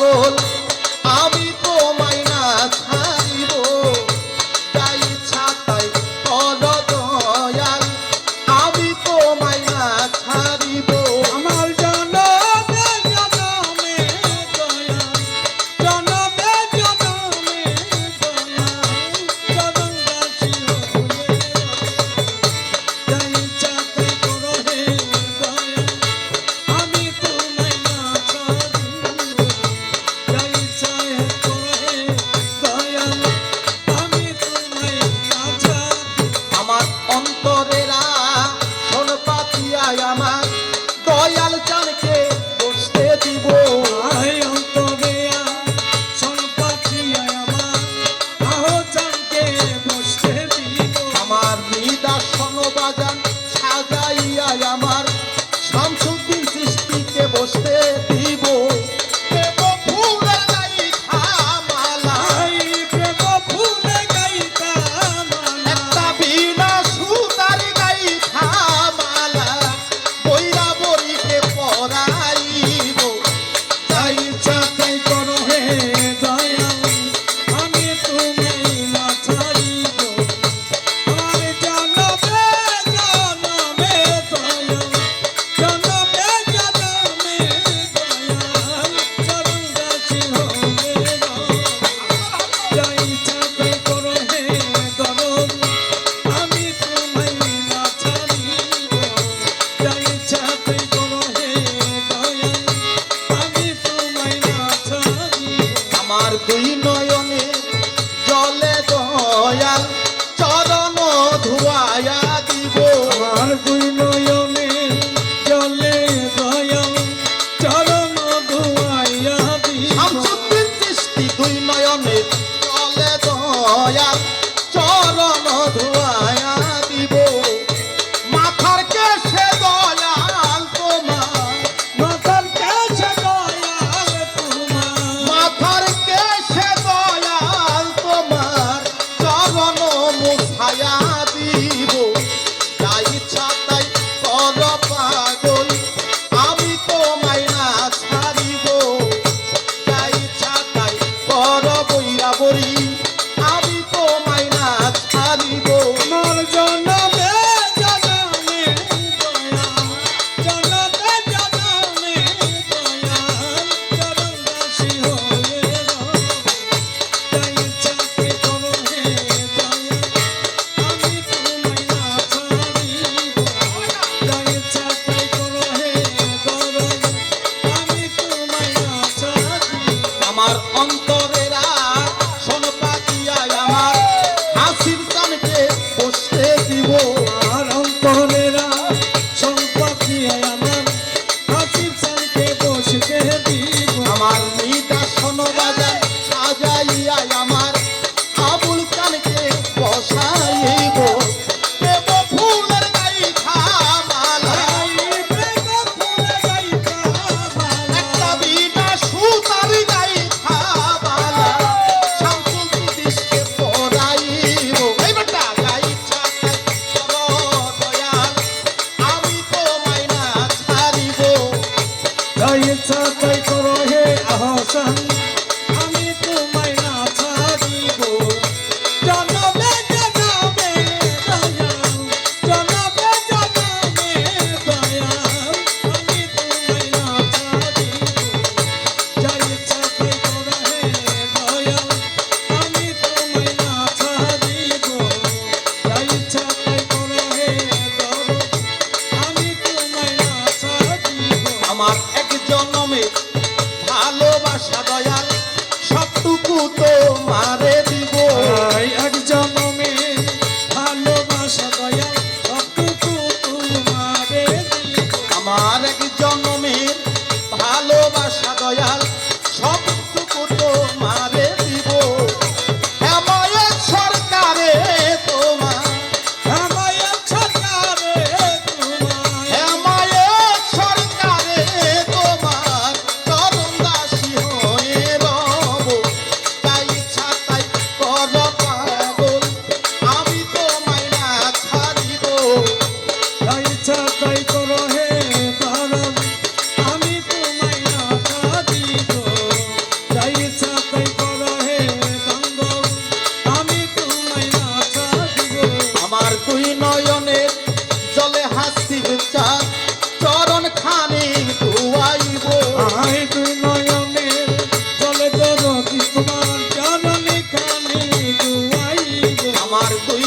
সকল দুই নয়নে জলে দয়াল দুই নয়নের জলে হাসিব চাঁদ চরণ খানি ধুয়াইব আয় দুই নয়নের জলে চরণ তোমার চরণ খানি ধুয়াইব আমার দুই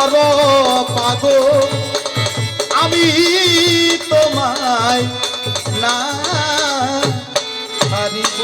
কর পাগো আমি তোমায় না হারিব।